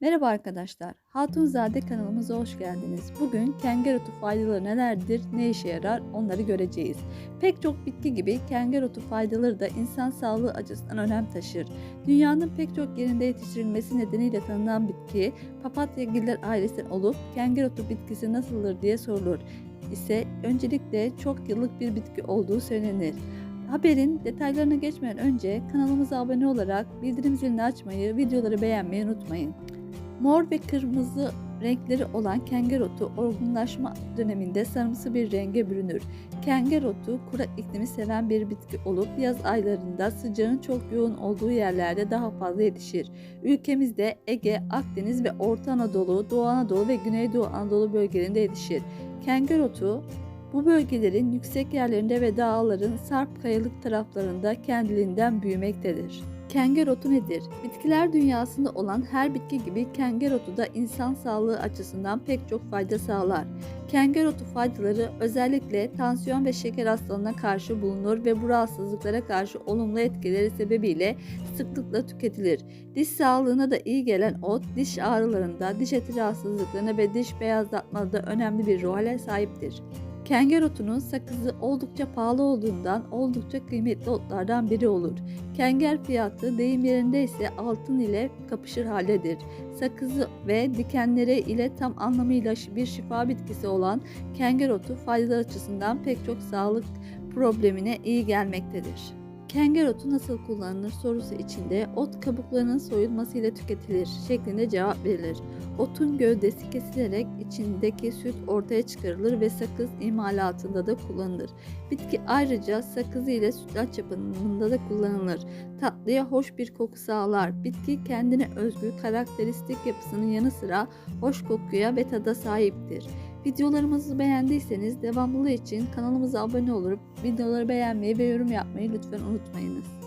Merhaba arkadaşlar, Hatunzade kanalımıza hoş geldiniz. Bugün kengerotu faydaları nelerdir, ne işe yarar onları göreceğiz. Pek çok bitki gibi kengerotu faydaları da insan sağlığı açısından önem taşır. Dünyanın pek çok yerinde yetiştirilmesi nedeniyle tanınan bitki papatyagiller ailesinden olup kengerotu bitkisi nasıldır diye sorulur. ise öncelikle çok yıllık bir bitki olduğu söylenir. Haberin detaylarına geçmeden önce kanalımıza abone olarak bildirim zilini açmayı, videoları beğenmeyi unutmayın. Mor ve kırmızı renkleri olan kengerotu olgunlaşma döneminde sarımsı bir renge bürünür. Kengerotu kurak iklimi seven bir bitki olup yaz aylarında sıcağın çok yoğun olduğu yerlerde daha fazla yetişir. Ülkemizde Ege, Akdeniz ve Orta Anadolu, Doğu Anadolu ve Güneydoğu Anadolu bölgelerinde yetişir. Kengerotu bu bölgelerin yüksek yerlerinde ve dağların sarp kayalık taraflarında kendiliğinden büyümektedir. Kengerotu nedir? Bitkiler dünyasında olan her bitki gibi kengerotu da insan sağlığı açısından pek çok fayda sağlar. Kengerotu faydaları özellikle tansiyon ve şeker hastalığına karşı bulunur ve bu rahatsızlıklara karşı olumlu etkileri sebebiyle sıklıkla tüketilir. Diş sağlığına da iyi gelen ot, diş ağrılarında, diş eti rahatsızlıklarına ve diş beyazlatmada önemli bir role sahiptir. Kenger otunun sakızı oldukça pahalı olduğundan oldukça kıymetli otlardan biri olur. Kenger fiyatı deyim yerinde ise altın ile kapışır haldedir. Sakızı ve dikenleri ile tam anlamıyla bir şifa bitkisi olan kenger otu faydalar açısından pek çok sağlık problemine iyi gelmektedir. Kenger otu nasıl kullanılır sorusu içinde ot kabuklarının soyulmasıyla tüketilir şeklinde cevap verilir. Otun gövdesi kesilerek içindeki süt ortaya çıkarılır ve sakız imalatında da kullanılır. Bitki ayrıca sakızı ile sütlaç yapımında da kullanılır. Tatlıya hoş bir koku sağlar. Bitki kendine özgü karakteristik yapısının yanı sıra hoş kokuya ve tada sahiptir. Videolarımızı beğendiyseniz devamlılığı için kanalımıza abone olup videoları beğenmeyi ve yorum yapmayı lütfen unutmayınız.